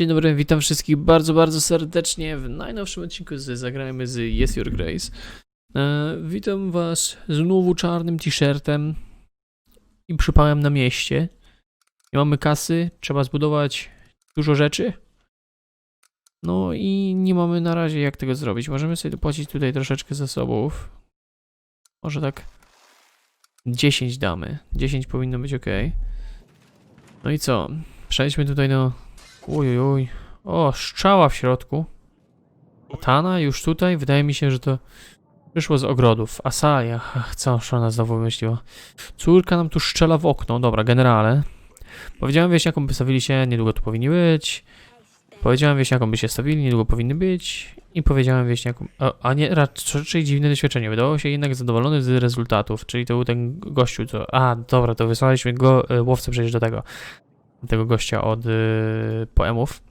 Dzień dobry, witam wszystkich bardzo, bardzo serdecznie w najnowszym odcinku z Zagrajmy z Yes Your Grace. E, witam was znowu czarnym t-shirtem i przypałem na mieście. Nie mamy kasy, trzeba zbudować dużo rzeczy. No i nie mamy na razie jak tego zrobić. Możemy sobie dopłacić tutaj troszeczkę zasobów. Może tak 10 damy. 10 powinno być ok. No i co? Przejdźmy tutaj do Uj, uj, uj. O, szczała w środku. Katana już tutaj? Wydaje mi się, że to przyszło z ogrodów. Asalia. Ach, co ona znowu wymyśliła. Córka nam tu szczela w okno. Dobra, generale. Powiedziałem wieśniakom, by stawili się, niedługo tu powinni być. Powiedziałem wieśniakom, by się stawili, niedługo powinny być. I powiedziałem wieśniakom... O, a nie, raczej dziwne doświadczenie. Wydawało się jednak zadowolony z rezultatów. Czyli to był ten gościu, co... A, dobra, to wysłaliśmy go, e, łowcę przecież do tego tego gościa od y, poemów.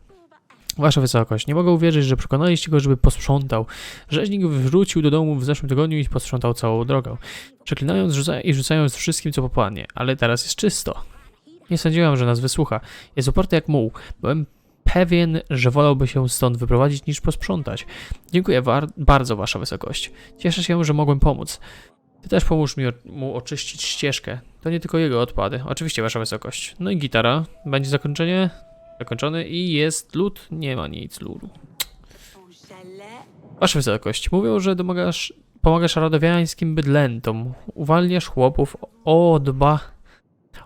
Wasza wysokość, nie mogę uwierzyć, że przekonaliście go, żeby posprzątał. Rzeźnik wrócił do domu w zeszłym tygodniu i posprzątał całą drogę. Przeklinając rzuca i rzucając wszystkim, co popadnie. Ale teraz jest czysto. Nie sądziłam, że nas wysłucha. Jest uparty jak muł. Byłem pewien, że wolałby się stąd wyprowadzić niż posprzątać. Dziękuję bardzo, wasza wysokość. Cieszę się, że mogłem pomóc. Ty też pomóż mi mu oczyścić ścieżkę. To nie tylko jego odpady. Oczywiście, wasza wysokość. No i gitara. Będzie zakończenie. Zakończony i jest lód. Nie ma nic ludu. Wasza wysokość. Mówią, że domagasz, pomagasz radowiańskim bydlętom. Uwalniasz chłopów. O, dba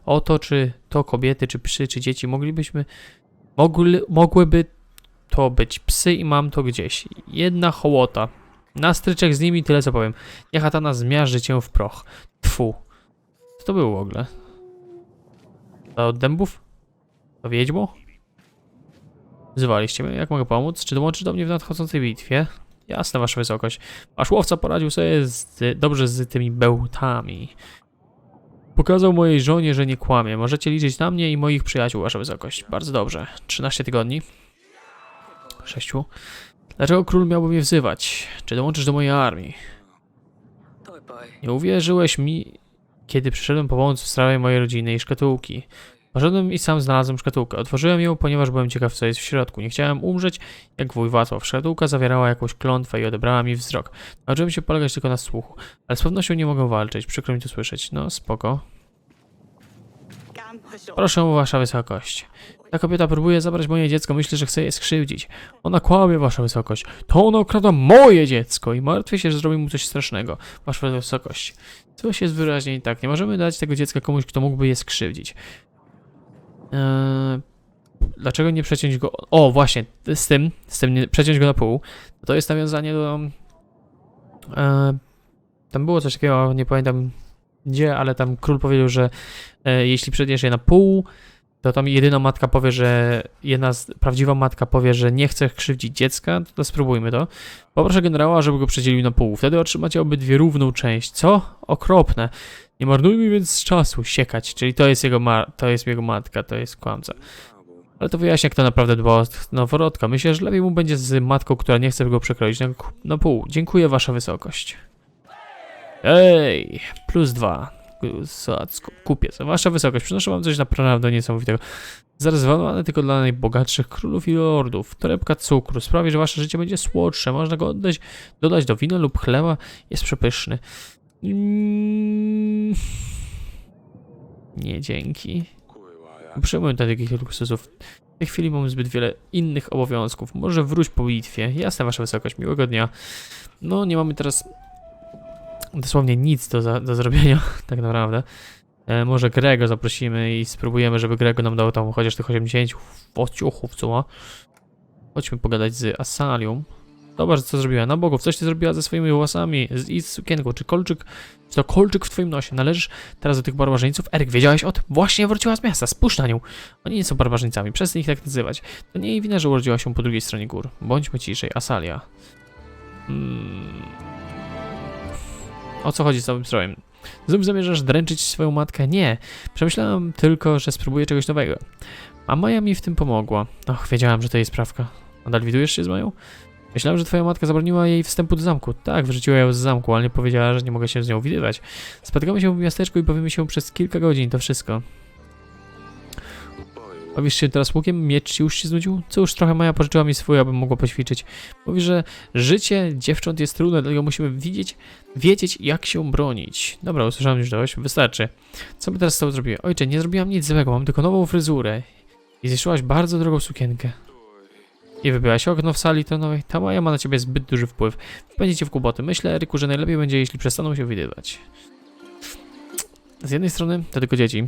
o to, czy to kobiety, czy psy, czy dzieci. Moglibyśmy... Mogli, mogłyby to być psy i mam to gdzieś. Jedna hołota. Na stryczek z nimi tyle co powiem. Niech Atana zmiażdży cię w proch. Tfu. Co to było w ogóle? To od dębów? To wiedźmo? Wzywaliście mnie, jak mogę pomóc? Czy dołączysz do mnie w nadchodzącej bitwie? Jasne, wasza wysokość. Wasz łowca poradził sobie z, dobrze z tymi bełtami. Pokazał mojej żonie, że nie kłamie. Możecie liczyć na mnie i moich przyjaciół, wasza wysokość. Bardzo dobrze. 13 tygodni. 6. Dlaczego król miałby mnie wzywać? Czy dołączysz do mojej armii? Nie uwierzyłeś mi, kiedy przyszedłem po pomoc w sprawie mojej rodziny i szkatułki. Poszedłem i sam znalazłem szkatułkę. Otworzyłem ją, ponieważ byłem ciekaw, co jest w środku. Nie chciałem umrzeć, jak wuj Wacław. Szkatułka zawierała jakąś klątwę i odebrała mi wzrok. Nauczyłem się polegać tylko na słuchu. Ale z pewnością nie mogę walczyć. Przykro mi to słyszeć. No, spoko. Proszę, wasza wysokość. Ta kobieta próbuje zabrać moje dziecko, myślę, że chce je skrzywdzić. Ona kłamie, wasza wysokość. To ona okradła moje dziecko i martwię się, że zrobi mu coś strasznego, wasza wysokość. Coś jest wyraźnie i tak. Nie możemy dać tego dziecka komuś, kto mógłby je skrzywdzić. Eee, dlaczego nie przeciąć go... O, właśnie, z tym, z tym nie, przeciąć go na pół. To jest nawiązanie do... Eee, tam było coś takiego, nie pamiętam gdzie, ale tam król powiedział, że e, jeśli przedniesz je na pół, to tam jedyna matka powie, że jedna z, prawdziwa matka powie, że nie chce krzywdzić dziecka, to, to spróbujmy to. Poproszę generała, żeby go przedzielił na pół. Wtedy otrzymacie obydwie równą część. Co? Okropne. Nie marnujmy więc czasu siekać, czyli to jest jego, ma to jest jego matka, to jest kłamca. Ale to wyjaśnia, kto naprawdę dba o noworodka. Myślę, że lepiej mu będzie z matką, która nie chce go przekroić na, na pół. Dziękuję, wasza wysokość. Ej, plus dwa. Kusacko, kupiec. Wasza wysokość, przynoszę wam coś naprawdę niesamowitego. Zarezerwowane tylko dla najbogatszych królów i lordów. Torebka cukru sprawi, że wasze życie będzie słodsze. Można go oddać, dodać do wina lub chleba. Jest przepyszny. Mm. Nie, dzięki. Nie Potrzebuję takich luksusów. W tej chwili mam zbyt wiele innych obowiązków. Może wróć po bitwie. Jasne, wasza wysokość. Miłego dnia. No, nie mamy teraz dosłownie nic do, za, do zrobienia, tak naprawdę. E, może Grego zaprosimy i spróbujemy, żeby Grego nam dał tam chociaż tych 80 ociuchów, co ma. Chodźmy pogadać z Asalią. Zobacz, co zrobiła. Na bogów, coś ty zrobiła ze swoimi włosami z, i z sukienką. Czy kolczyk, czy to kolczyk w twoim nosie? Należysz teraz do tych barbarzyńców? Eryk, wiedziałeś o tym? Właśnie wróciła z miasta, spójrz na nią. Oni nie są barbarzyńcami, przestań ich tak nazywać. To nie jej wina, że urodziła się po drugiej stronie gór. Bądźmy ciszej, Asalia. Hmm. O co chodzi z całym strojem? Znów zamierzasz dręczyć swoją matkę? Nie. Przemyślałam tylko, że spróbuję czegoś nowego. A Maja mi w tym pomogła. Och, wiedziałam, że to jej sprawka. Nadal widujesz się z Mają? Myślałem, że twoja matka zabroniła jej wstępu do zamku. Tak, wyrzuciła ją z zamku, ale nie powiedziała, że nie mogę się z nią widywać. Spotykamy się w miasteczku i bawimy się przez kilka godzin, to wszystko. Bawisz się teraz łukiem? Miecz ci już się znudził? Cóż, trochę Maja pożyczyła mi swój, abym mogła poćwiczyć. Mówi, że życie dziewcząt jest trudne, dlatego musimy widzieć, wiedzieć, jak się bronić. Dobra, usłyszałem już dość, wystarczy. Co by teraz z tobą zrobiła? Ojcze, nie zrobiłam nic złego, mam tylko nową fryzurę. I zniszczyłaś bardzo drogą sukienkę. I wybyłaś okno w sali tonowej. Ta Maja ma na ciebie zbyt duży wpływ. Wpędzi cię w kłopoty. Myślę, Eryku, że najlepiej będzie, jeśli przestaną się widywać. Z jednej strony to tylko dzieci,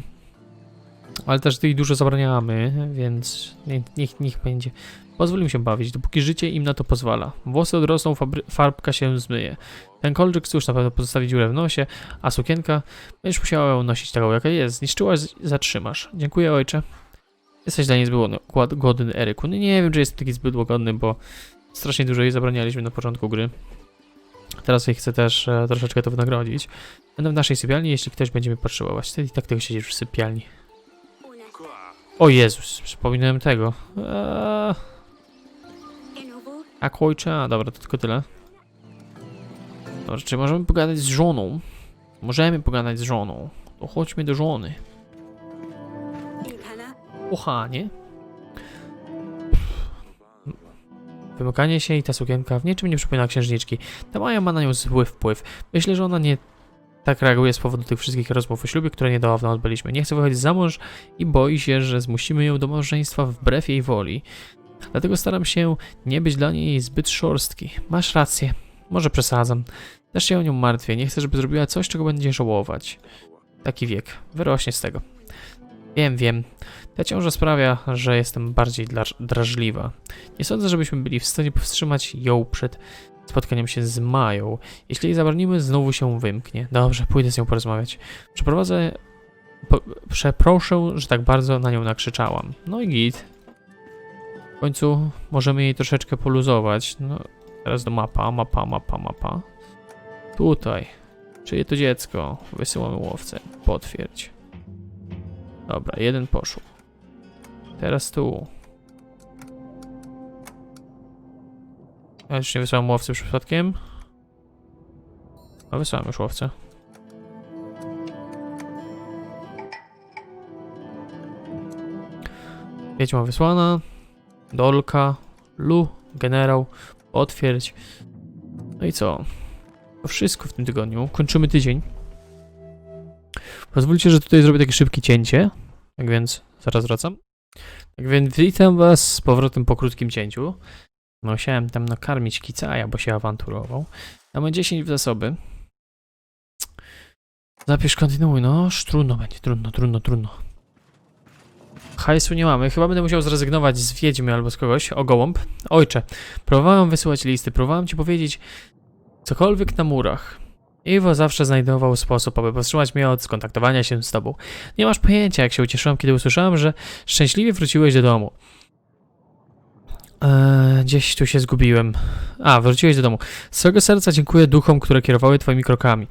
ale też tej dużo zabraniamy, więc nie- niech, niech będzie. Pozwól im się bawić, dopóki życie im na to pozwala. Włosy odrosną, farbka się zmyje. Ten kolczyk cóż na pewno pozostawi dziurę w nosie, a sukienka będziesz musiała ją nosić taką jaka jest. Zniszczyłaś, zatrzymasz. Dziękuję ojcze. Jesteś dla niej zbyt godny, Eryku. Nie wiem, czy jest taki zbyt łagodny, bo strasznie dużo jej zabranialiśmy na początku gry. Teraz jej chcę też e, troszeczkę to wynagrodzić. Będę w naszej sypialni, jeśli ktoś będzie mnie potrzebować. Ty i tak tego siedzisz w sypialni. O Jezus, przypominałem tego. Eee, jak ojcze? A, dobra, to tylko tyle. Dobrze, czy możemy pogadać z żoną? Możemy pogadać z żoną. To chodźmy do żony. Kochanie. Wymykanie się i ta sukienka w niczym nie przypomina księżniczki. Ta Maja ma na nią zły wpływ. Myślę, że ona nie tak reaguje z powodu tych wszystkich rozmów o ślubie, które niedawno odbyliśmy. Nie chce wychodzić za mąż i boi się, że zmusimy ją do małżeństwa wbrew jej woli. Dlatego staram się nie być dla niej zbyt szorstki. Masz rację. Może przesadzam. Też się o nią martwię. Nie chcę, żeby zrobiła coś, czego będzie żałować. Taki wiek. Wyrośnie z tego. Wiem, wiem. Ta ciąża sprawia, że jestem bardziej drażliwa. Nie sądzę, żebyśmy byli w stanie powstrzymać ją przed spotkaniem się z Mają. Jeśli jej zabronimy, znowu się wymknie. Dobrze, pójdę z nią porozmawiać. Przeprowadzę... Po, przeproszę, że tak bardzo na nią nakrzyczałam. No i git. W końcu możemy jej troszeczkę poluzować. No, teraz do mapa, mapa, mapa, mapa. Tutaj. Czyje to dziecko? Wysyłamy łowcę. Potwierdź. Dobra, jeden poszło. Teraz tu. Ja już nie wysłałem łowcy przypadkiem. A wysłałem już łowcę. Wiedźma wysłana. Dolka. Lu. Generał. Potwierdź. No i co? To wszystko w tym tygodniu. Kończymy tydzień. Pozwólcie, że tutaj zrobię takie szybkie cięcie. Tak więc zaraz wracam. Tak więc witam was z powrotem po krótkim cięciu. Musiałem tam nakarmić kicaja, bo się awanturował. Mamy 10 w zasoby. Zapisz kontynuuj, no trudno będzie, trudno, trudno, trudno. Hajsu nie mamy, chyba będę musiał zrezygnować z wiedźmy albo z kogoś, o gołąb. Ojcze, próbowałem wysyłać listy, próbowałem ci powiedzieć cokolwiek na murach. Iwo zawsze znajdował sposób, aby powstrzymać mnie od skontaktowania się z tobą. Nie masz pojęcia, jak się ucieszyłem, kiedy usłyszałem, że szczęśliwie wróciłeś do domu. Eee, gdzieś tu się zgubiłem. A, wróciłeś do domu. Z całego serca dziękuję duchom, które kierowały twoimi krokami.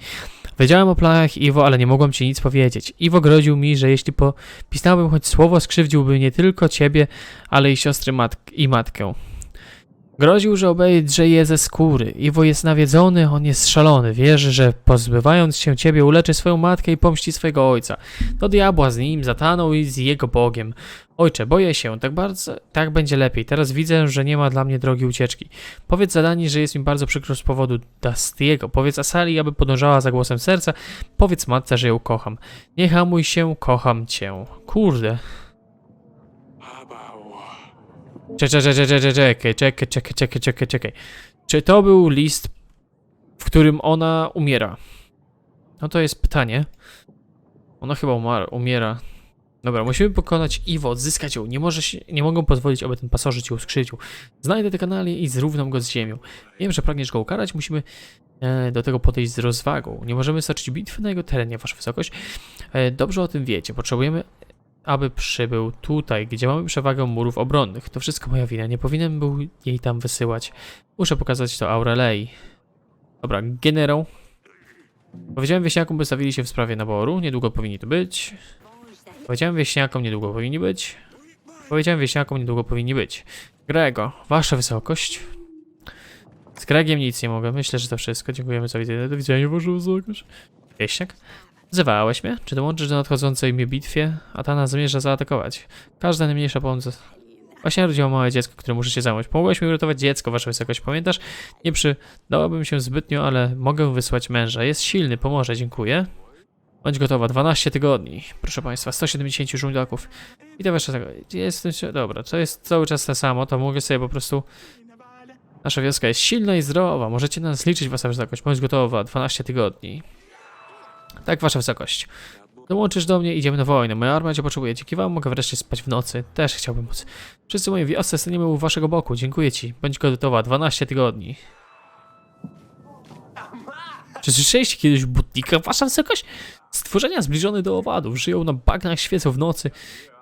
Wiedziałem o planach Iwo, ale nie mogłem ci nic powiedzieć. Iwo groził mi, że jeśli popisnąłbym choć słowo, skrzywdziłby nie tylko ciebie, ale i siostry matk i matkę. Groził, że obejrze je ze skóry. Iwo jest nawiedzony, on jest szalony. Wierzy, że pozbywając się ciebie uleczy swoją matkę i pomści swojego ojca. Do diabła z nim, zataną i z jego Bogiem. Ojcze, boję się, tak bardzo, tak będzie lepiej. Teraz widzę, że nie ma dla mnie drogi ucieczki. Powiedz zadani, że jest mi bardzo przykro z powodu Dustiego. Powiedz Asali, aby podążała za głosem serca. Powiedz matce, że ją kocham. Nie hamuj się, kocham cię. Kurde. Czekaj, czekaj, czekaj, czekaj, czekaj, czekaj, czekaj, czekaj, czekaj. Czy to był list, w którym ona umiera? No to jest pytanie. Ona chyba umar, umiera. Dobra, musimy pokonać Iwo, odzyskać ją. Nie, może się, nie mogą pozwolić, aby ten pasożyt cię uskrzydlił. Znajdę te kanały i zrównam go z ziemią. Wiem, że pragniesz go ukarać, musimy e, do tego podejść z rozwagą. Nie możemy stoczyć bitwy na jego terenie, wasza wysokość. E, dobrze o tym wiecie. Potrzebujemy, aby przybył tutaj, gdzie mamy przewagę murów obronnych. To wszystko moja wina. Nie powinienem był jej tam wysyłać. Muszę pokazać to Aurelei. Dobra, generał. Powiedziałem wieśniakom, by stawili się w sprawie naboru. Niedługo powinni tu być. Powiedziałem wieśniakom, niedługo powinni być. Powiedziałem wieśniakom, niedługo powinni być. Grego, wasza wysokość. Z Gregiem nic nie mogę. Myślę, że to wszystko. Dziękujemy za widzenie. Do widzenia, wasza wysokość. Wieśniak. Wzywałeś mnie? Czy dołączysz do nadchodzącej mnie bitwie? Atana zamierza zaatakować. Każda najmniejsza pomoc. Właśnie narodziło małe dziecko, które muszę się zająć. Pomogłeś mi uratować dziecko, wasza wysokość. Pamiętasz? Nie przydałabym się zbytnio, ale mogę wysłać męża. Jest silny, pomoże, dziękuję. Bądź gotowa, 12 tygodni. Proszę państwa, 170 żołdaków. I to wasza tego. Jest, dobra, to jest cały czas to samo, to mogę sobie po prostu... Nasza wioska jest silna i zdrowa. Możecie na nas liczyć, wasza wysokość. Bądź gotowa, 12 tygodni. Tak, wasza wysokość. Dołączysz do mnie, idziemy na wojnę. Moja armia cię potrzebuje. Dzięki wam mogę wreszcie spać w nocy. Też chciałbym móc. Wszyscy moi wiosce staniemy u waszego boku. Dziękuję ci. Bądź gotowa. 12 tygodni. Czy słyszeliście kiedyś butnika? Wasza wysokość? Stworzenia zbliżone do owadów. Żyją na bagnach, świecą w nocy.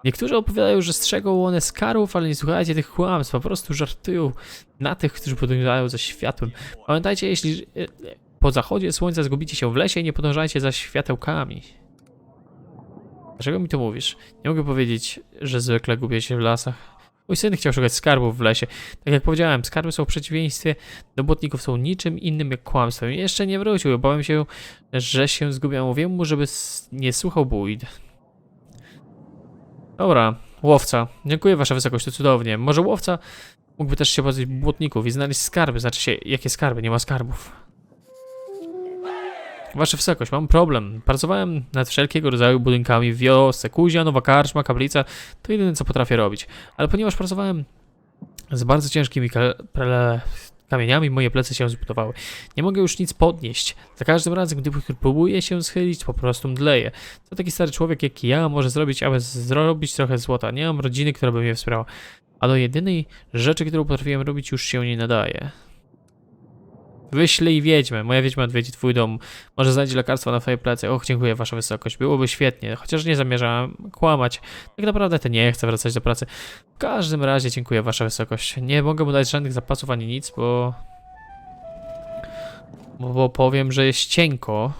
Niektórzy opowiadają, że strzegą one skarów, ale nie słuchajcie tych kłamstw. Po prostu żartują na tych, którzy podążają za światłem. Pamiętajcie, jeśli e, e, po zachodzie słońca zgubicie się w lesie, nie podążajcie za światełkami. Dlaczego mi to mówisz? Nie mogę powiedzieć, że zwykle gubię się w lasach. Mój syn chciał szukać skarbów w lesie. Tak jak powiedziałem, skarby są w przeciwieństwie do błotników, są niczym innym jak kłamstwem. I Jeszcze nie wrócił, obawiam się, że się zgubię. Mówię mu, żeby nie słuchał bójd. Dobra, łowca. Dziękuję wasza wysokość, to cudownie. Może łowca mógłby też się pozbyć błotników i znaleźć skarby. Znaczy się, jakie skarby? Nie ma skarbów. Wasza wysokość, mam problem. Pracowałem nad wszelkiego rodzaju budynkami w wiosce, kuzia, nowa karczma, kaplica. To jedyne, co potrafię robić. Ale ponieważ pracowałem z bardzo ciężkimi kamieniami, moje plecy się zbudowały. Nie mogę już nic podnieść. Za każdym razem, gdy próbuję się schylić, po prostu mdleję. Co taki stary człowiek jak ja może zrobić, aby zrobić trochę złota? Nie mam rodziny, która by mnie wspierała. A do jedynej rzeczy, którą potrafiłem robić, już się nie nadaje. Wyślij wiedźmę. Moja wiedźma odwiedzi twój dom. Może znajdzie lekarstwo na twoje plecy. Och, dziękuję, wasza wysokość. Byłoby świetnie, chociaż nie zamierzałem kłamać. Tak naprawdę to nie chcę wracać do pracy. W każdym razie dziękuję, wasza wysokość. Nie mogę mu dać żadnych zapasów ani nic, bo... Bo, bo powiem, że jest cienko.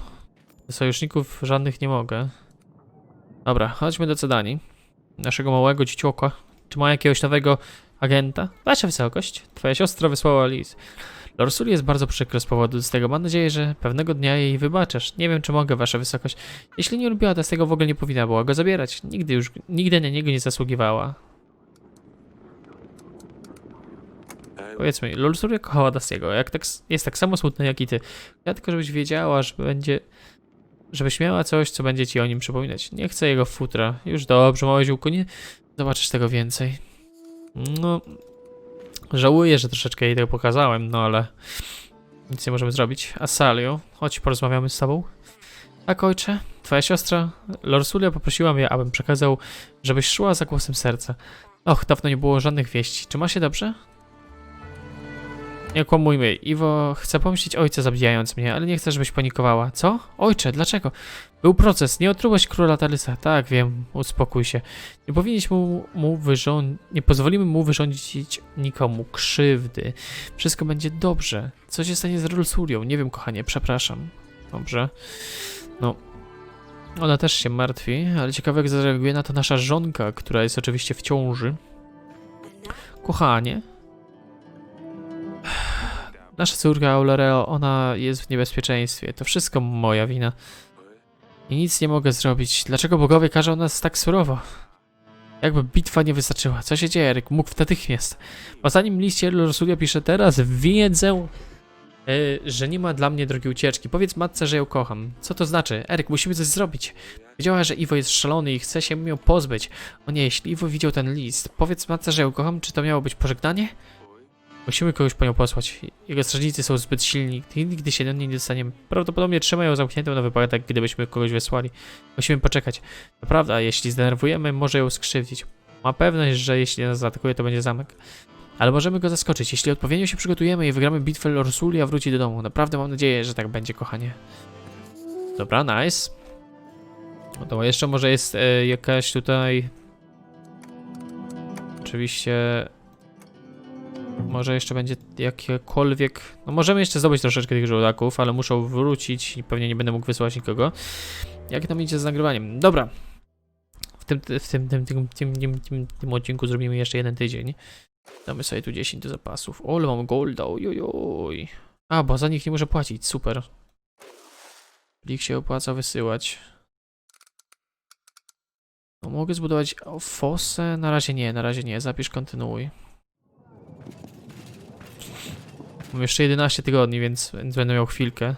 Sojuszników żadnych nie mogę. Dobra, chodźmy do Cedani. Naszego małego dziecioka. Czy ma jakiegoś nowego agenta? Wasza wysokość. Twoja siostra wysłała list. Lorsuli jest bardzo przykro z powodu z tego. Mam nadzieję, że pewnego dnia jej wybaczysz. Nie wiem, czy mogę, wasza wysokość. Jeśli nie lubiła, tego w ogóle nie powinna była go zabierać. Nigdy już, nigdy na niego nie zasługiwała. Powiedz mi, Lorsulia kochała Dastiego, jak tak, jest tak samo smutny jak i ty. Ja tylko, żebyś wiedziała, że będzie... Żebyś miała coś, co będzie ci o nim przypominać. Nie chcę jego futra. Już dobrze, małe ziółko, nie zobaczysz tego więcej. No... Żałuję, że troszeczkę jej tego pokazałem, no ale... Nic nie możemy zrobić. Asalio, chodź porozmawiamy z tobą. Tak, ojcze. Twoja siostra, Lorsulia, poprosiła mnie, abym przekazał, żebyś szła za głosem serca. Och, dawno nie było żadnych wieści. Czy ma się dobrze? Nie kłamujmy. Iwo chce pomścić ojca zabijając mnie, ale nie chcę, żebyś panikowała. Co? Ojcze, dlaczego? Był proces, nie otrułeś króla Tarysa. Tak, wiem, uspokój się. Nie powinniśmy mu, mu wyrządzić, nie pozwolimy mu wyrządzić nikomu krzywdy. Wszystko będzie dobrze. Co się stanie z Rolsurią? Nie wiem, kochanie, przepraszam. Dobrze. No. Ona też się martwi, ale ciekawe jak zareaguje na to nasza żonka, która jest oczywiście w ciąży. Kochanie. Nasza córka Aureleo, ona jest w niebezpieczeństwie. To wszystko moja wina. I nic nie mogę zrobić. Dlaczego bogowie każą nas tak surowo? Jakby bitwa nie wystarczyła. Co się dzieje, Eryk? Mógł natychmiast. W ostatnim liście Lorsulia pisze teraz wiedzę, y, że nie ma dla mnie drogiej ucieczki. Powiedz matce, że ją kocham. Co to znaczy? Eryk, musimy coś zrobić. Wiedziała, że Iwo jest szalony i chce się ją pozbyć. O nie, jeśli Iwo widział ten list, powiedz matce, że ją kocham, czy to miało być pożegnanie? Musimy kogoś po nią posłać. Jego strażnicy są zbyt silni. Nigdy się do niej nie dostaniemy. Prawdopodobnie trzymają zamkniętą na wypadek, gdybyśmy kogoś wysłali. Musimy poczekać. To prawda, jeśli zdenerwujemy, może ją skrzywdzić. Ma pewność, że jeśli nas zaatakuje, to będzie zamek. Ale możemy go zaskoczyć. Jeśli odpowiednio się przygotujemy i wygramy bitwę, Lorsulia wróci do domu. Naprawdę mam nadzieję, że tak będzie, kochanie. Dobra, nice. No to jeszcze może jest e, jakaś tutaj... Oczywiście... Może jeszcze będzie jakiekolwiek... No możemy jeszcze zdobyć troszeczkę tych żołdaków, ale muszą wrócić i pewnie nie będę mógł wysłać nikogo. Jak nam idzie z nagrywaniem? Dobra. W tym, w tym, tym, tym, tym, tym, tym, tym odcinku zrobimy jeszcze jeden tydzień. Damy sobie tu 10 do zapasów. O, mam golda, ojojoj. A, bo za nich nie muszę płacić, super. Plik się opłaca wysyłać. No, mogę zbudować fosę? Na razie nie, na razie nie. Zapisz, kontynuuj. Mam jeszcze 11 tygodni, więc, będę miał chwilkę.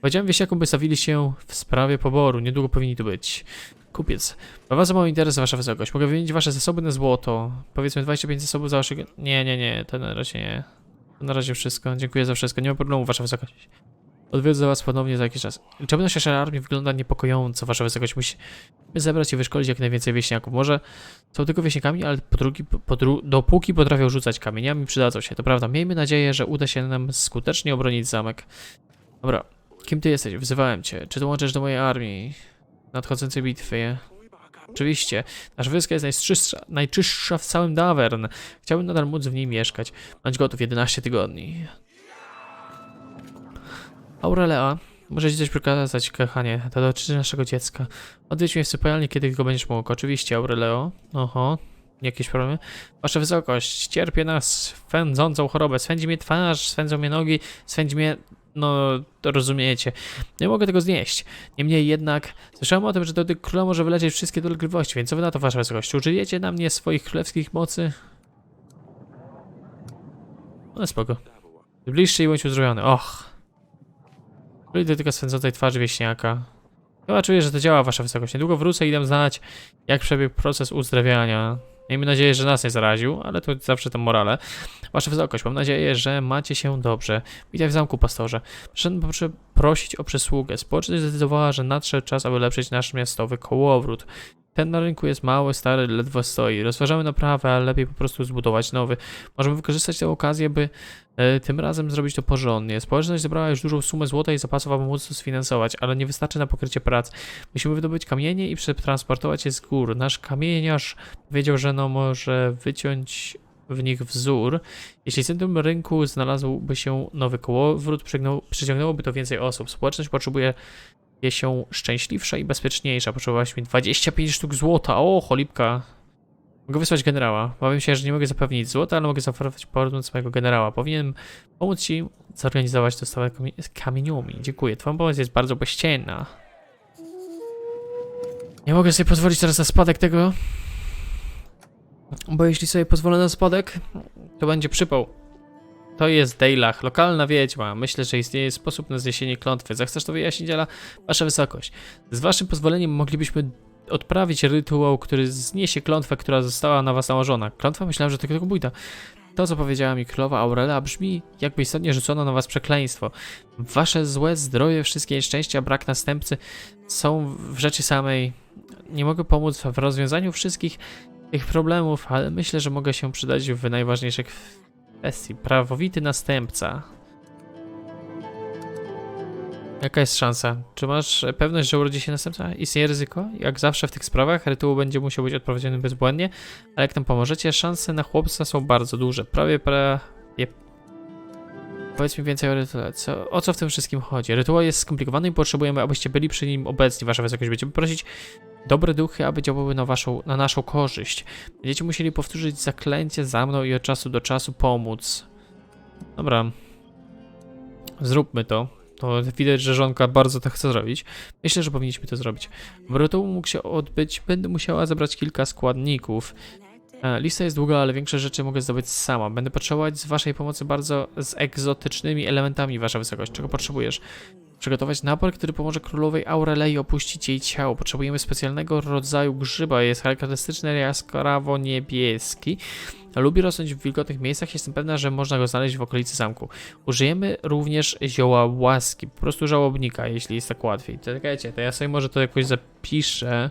Powiedziałem wieśniakom, by stawili się w sprawie poboru. Niedługo powinni tu być. Kupiec. Prowadzę mały interes, wasza wysokość. Mogę wymienić wasze zasoby na złoto. Powiedzmy 25 zasobów za waszego... Nie, nie, nie. To na razie nie. To na razie wszystko. Dziękuję za wszystko. Nie ma problemu, wasza wysokość. Odwiedzę was ponownie za jakiś czas. Liczebność naszej armii wygląda niepokojąco, wasza wysokość. Musimy zebrać i wyszkolić jak najwięcej wieśniaków. Może są tylko wieśniakami, ale po drugi, po dru, dopóki potrafią rzucać kamieniami, przydadzą się. To prawda. Miejmy nadzieję, że uda się nam skutecznie obronić zamek. Dobra. Kim ty jesteś? Wzywałem cię. Czy dołączysz do mojej armii? Nadchodzącej bitwy. Oczywiście. Nasz wioska jest najczystsza, najczystsza w całym Davern. Chciałbym nadal móc w niej mieszkać. Bądź gotów 11 tygodni. Aurelea, muszę ci coś przekazać, kochanie. To dotyczy naszego dziecka. Odwiedź mnie w sypialni, kiedy tylko będziesz mógł. Oczywiście, Aureleo. Oho. Jakieś problemy? Wasza wysokość, cierpię na swędzącą chorobę. Swędzi mnie twarz, swędzą mnie nogi, swędzi mnie... No, to rozumiecie. Nie mogę tego znieść. Niemniej jednak, słyszałem o tym, że do tych króla może wylecieć wszystkie dolegliwości, więc co wy na to, wasza wysokość? Użyjecie na mnie swoich królewskich mocy? No spoko. Bliższy i bądź uzdrowiony. Och. Króli tylko swędzącej twarzy wieśniaka. Chyba czuję, że to działa, wasza wysokość. Niedługo wrócę i dam znać, jak przebiegł proces uzdrawiania. Miejmy nadzieję, że nas nie zaraził, ale to zawsze tam morale. Wasza wysokość, mam nadzieję, że macie się dobrze. Witaj w zamku, pastorze. Przyszedłem prosić o przysługę. Społeczność zdecydowała, że nadszedł czas, aby ulepszyć nasz miastowy kołowrót. Ten na rynku jest mały, stary, ledwo stoi. Rozważamy naprawę, ale lepiej po prostu zbudować nowy. Możemy wykorzystać tę okazję, by e, tym razem zrobić to porządnie. Społeczność zebrała już dużą sumę złota i zapasów, aby móc to sfinansować, ale nie wystarczy na pokrycie prac. Musimy wydobyć kamienie i przetransportować je z gór. Nasz kamieniarz powiedział, że no może wyciąć w nich wzór. Jeśli w tym rynku znalazłby się nowy kołowrót, przyciągnęłoby to więcej osób. Społeczność potrzebuje je się szczęśliwsza i bezpieczniejsza. Potrzebowałaś mi 25 sztuk złota. O, cholipka. Mogę wysłać generała. Bawię się, że nie mogę zapewnić złota, ale mogę zaoferować pomoc mojego generała. Powinien pomóc ci zorganizować dostawę kamieniami. Dziękuję. Twoja pomoc jest bardzo bezcenna. Nie mogę sobie pozwolić teraz na spadek tego. Bo jeśli sobie pozwolę na spadek, to będzie przypał. To jest Dejlach, lokalna wiedźma. Myślę, że istnieje sposób na zniesienie klątwy. Zechcesz to wyjaśnić, ale wasza wysokość. Z waszym pozwoleniem moglibyśmy odprawić rytuał, który zniesie klątwę, która została na was nałożona. Klątwa? Myślałem, że to tylko bójda. To, co powiedziała mi królowa Aurela, brzmi, jakby istotnie rzucono na was przekleństwo. Wasze złe zdrowie, wszystkie nieszczęścia, brak następcy są w rzeczy samej. Nie mogę pomóc w rozwiązaniu wszystkich tych problemów, ale myślę, że mogę się przydać w najważniejszych kwestii. Prawowity następca. Jaka jest szansa? Czy masz pewność, że urodzi się następca? Istnieje ryzyko? Jak zawsze w tych sprawach, rytuał będzie musiał być odprowadzony bezbłędnie, ale jak nam pomożecie, szanse na chłopca są bardzo duże. Prawie prawie. Powiedz mi więcej o rytuale. Co, o co w tym wszystkim chodzi? Rytuał jest skomplikowany i potrzebujemy, abyście byli przy nim obecni. Wasza wysokość będziemy prosić dobre duchy, aby działały na, waszą, na naszą korzyść. Będziecie musieli powtórzyć zaklęcie za mną i od czasu do czasu pomóc. Dobra. Zróbmy to. To widać, że żonka bardzo to chce zrobić. Myślę, że powinniśmy to zrobić. Aby rytuał mógł się odbyć, będę musiała zebrać kilka składników. E, Lista jest długa, ale większe rzeczy mogę zdobyć sama. Będę potrzebować z waszej pomocy bardzo z egzotycznymi elementami, wasza wysokość. Czego potrzebujesz? Przygotować napój, który pomoże królowej Aurelei opuścić jej ciało. Potrzebujemy specjalnego rodzaju grzyba. Jest charakterystyczny jaskrawo-niebieski. Lubi rosnąć w wilgotnych miejscach. Jestem pewna, że można go znaleźć w okolicy zamku. Użyjemy również zioła łaski, po prostu żałobnika, jeśli jest tak łatwiej. Czekajcie, to ja sobie może to jakoś zapiszę.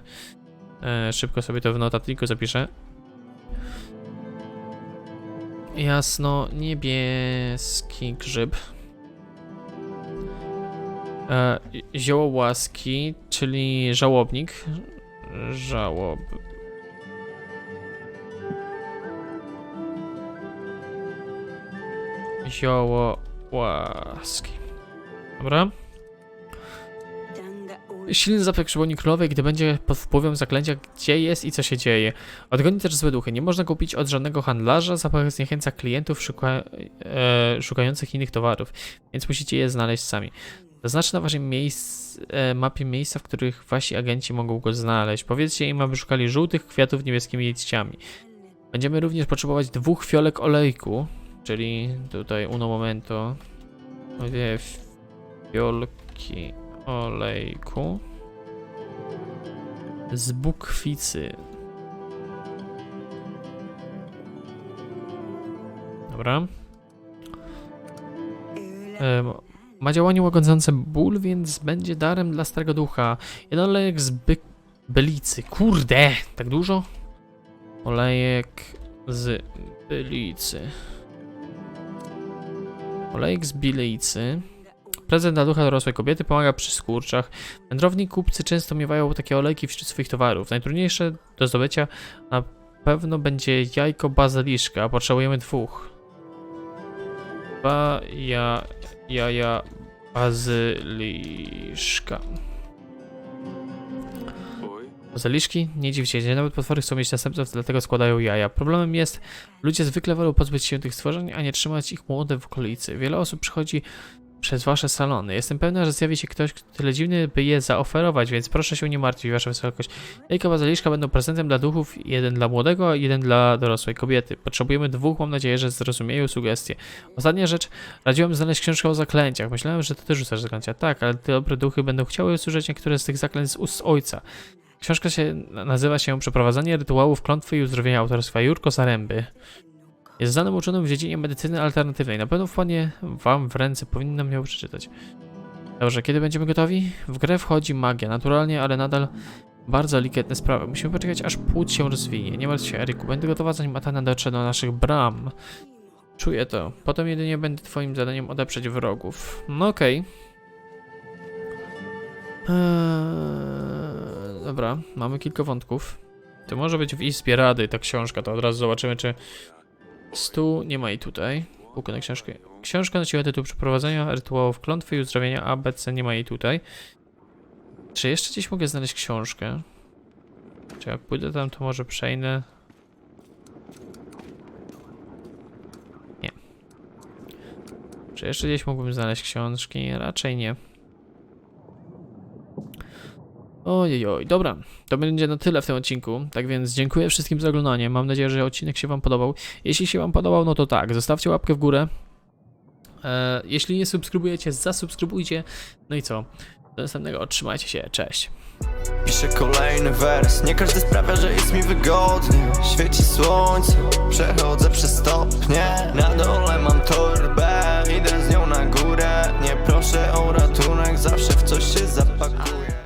E, szybko sobie to w notatniku zapiszę. Jasno, niebieski grzyb. E, zioło łaski, czyli żałobnik. Żałob. Zioło łaski. Dobra. Silny zapach przypomni królowej, gdy będzie pod wpływem zaklęcia, gdzie jest i co się dzieje. Odgoni też złe duchy. Nie można kupić od żadnego handlarza. Zapach zniechęca klientów szuka, e, szukających innych towarów, więc musicie je znaleźć sami. Zaznacz na waszej miejsc, e, mapie miejsca, w których wasi agenci mogą go znaleźć. Powiedzcie im, aby szukali żółtych kwiatów niebieskimi liściami. Będziemy również potrzebować dwóch fiolek olejku, czyli tutaj uno momento. Dwie fiolki olejku z bukwicy. Dobra. Em, ma działanie łagodzące ból, więc będzie darem dla starego ducha. Jeden olejek z by bylicy. Kurde, tak dużo? Olejek z bylicy. Olejek z bilicy. Prezent dla ducha dorosłej kobiety pomaga przy skurczach. Wędrowni kupcy często miewają takie olejki wśród swoich towarów. Najtrudniejsze do zdobycia na pewno będzie jajko bazyliszka, a potrzebujemy dwóch. Dwa ja, jaja bazyliszka. Bazyliszki? Nie dziwcie się, nawet potwory chcą mieć następców, dlatego składają jaja. Problemem jest, ludzie zwykle wolą pozbyć się tych stworzeń, a nie trzymać ich młode w okolicy. Wiele osób przychodzi przez wasze salony. Jestem pewna, że zjawi się ktoś, kto tyle dziwny, by je zaoferować, więc proszę się nie martwić, wasza wysokość. Jajka bazyliszka będą prezentem dla duchów, jeden dla młodego, jeden dla dorosłej kobiety. Potrzebujemy dwóch, mam nadzieję, że zrozumieją sugestie. Ostatnia rzecz, radziłem znaleźć książkę o zaklęciach. Myślałem, że to ty rzucasz zaklęcia. Tak, ale te dobre duchy będą chciały usłyszeć niektóre z tych zaklęć z ust ojca. Książka się nazywa się Przeprowadzanie rytuałów klątwy i uzdrowienia autorstwa Jurko Zaręby. Jest znanym uczonym w dziedzinie medycyny alternatywnej. Na pewno wpadnie wam w ręce, powinnam ją przeczytać. Dobrze, kiedy będziemy gotowi? W grę wchodzi magia, naturalnie, ale nadal bardzo delikatne sprawy. Musimy poczekać, aż płód się rozwinie. Nie martw się, Eryku. Będę gotowa, zanim Atana dotrze do naszych bram. Czuję to. Potem jedynie będę twoim zadaniem odeprzeć wrogów. No okej. Eee, dobra, mamy kilka wątków. To może być w Izbie Rady ta książka, to od razu zobaczymy, czy Stół nie ma jej tutaj. Półkę na książkę. Książka nosiła tytuł Przeprowadzenia rytuałów klątwy i uzdrowienia ABC, nie ma jej tutaj. Czy jeszcze gdzieś mogę znaleźć książkę? Czy jak pójdę tam, to może przejdę? Nie. Czy jeszcze gdzieś mógłbym znaleźć książki? Raczej nie. Ojej, oj, dobra. To będzie na tyle w tym odcinku. Tak więc dziękuję wszystkim za oglądanie. Mam nadzieję, że odcinek się Wam podobał. Jeśli się Wam podobał, no to tak, zostawcie łapkę w górę. E, jeśli nie subskrybujecie, zasubskrybujcie. No i co? Do następnego, trzymajcie się, cześć. Piszę kolejny wers Nie każdy sprawia, że jest mi wygodnie Świeci słońce Przechodzę przez stopnie Na dole mam torbę Idę z nią na górę Nie proszę o ratunek Zawsze w coś się zapakuję